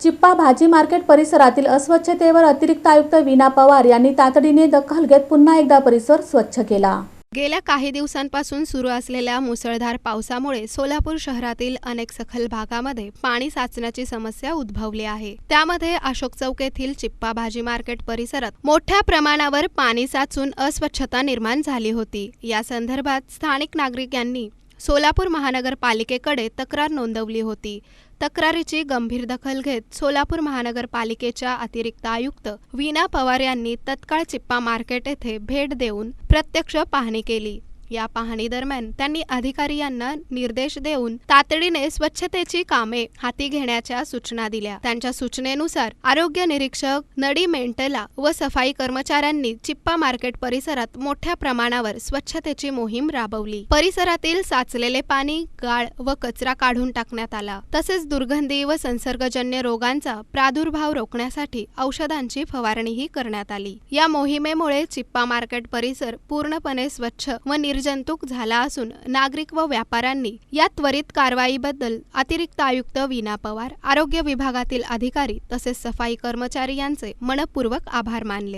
चिप्पा भाजी मार्केट परिसरातील अस्वच्छतेवर अतिरिक्त आयुक्त वीणा पवार यांनी तातडीने दखल घेत पुन्हा एकदा परिसर स्वच्छ केला. गेल्या काही दिवसांपासून सुरू असलेल्या मुसळधार पावसामुळे सोलापूर शहरातील अनेक सखल भागामध्ये पाणी साचण्याची समस्या उद्भवली आहे. त्यामध्ये अशोक चौक येथील चिप्पा भाजी मार्केट परिसरात मोठ्या प्रमाणावर पाणी साचून अस्वच्छता निर्माण झाली होती. या संदर्भात स्थानिक नागरिक यांनी सोलापूर महानगरपालिकेकडे तक्रार नोंदवली होती. तक्रारीची गंभीर दखल घेत सोलापूर महानगरपालिकेच्या अतिरिक्त आयुक्त वीणा पवार यांनी तत्काळ चिप्पा मार्केट येथे भेट देऊन प्रत्यक्ष पाहणी केली. या पाहणी दरम्यान त्यांनी अधिकारी यांना निर्देश देऊन तातडीने स्वच्छतेची कामे हाती घेण्याच्या सूचना दिल्या. त्यांच्या सूचनेनुसार आरोग्य निरीक्षक नडी मेंटला व सफाई कर्मचाऱ्यांनी चिप्पा मार्केट परिसरात मोठ्या प्रमाणावर स्वच्छतेची मोहीम राबवली. परिसरातील साचलेले पाणी गाळ व कचरा काढून टाकण्यात आला. तसेच दुर्गंधी व संसर्गजन्य रोगांचा प्रादुर्भाव रोखण्यासाठी औषधांची फवारणीही करण्यात आली. या मोहिमेमुळे चिप्पा मार्केट परिसर पूर्णपणे स्वच्छ व निर्जंतुक झाला असून नागरिक व व्यापाऱ्यांनी या त्वरित कारवाईबद्दल अतिरिक्त आयुक्त वीना पवार आरोग्य विभागातील अधिकारी तसेच सफाई कर्मचारी यांचे मनपूर्वक आभार मानले.